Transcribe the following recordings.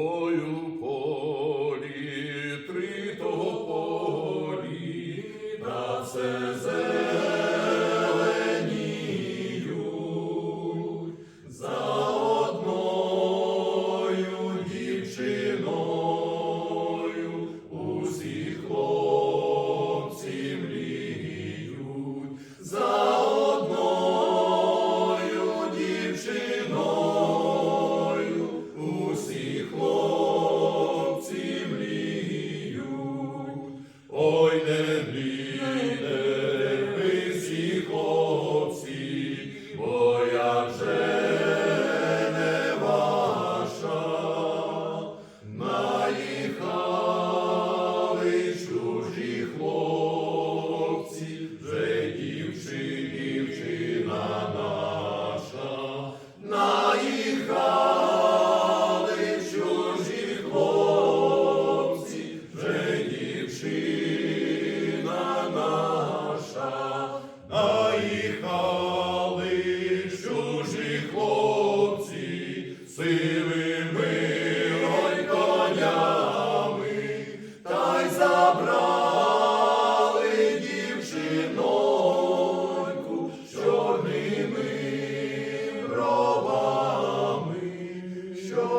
Oh, you.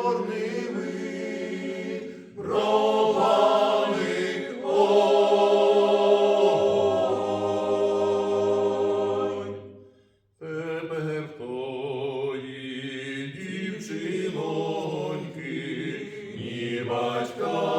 Чорними бровами. Ой. Тепер ні батька,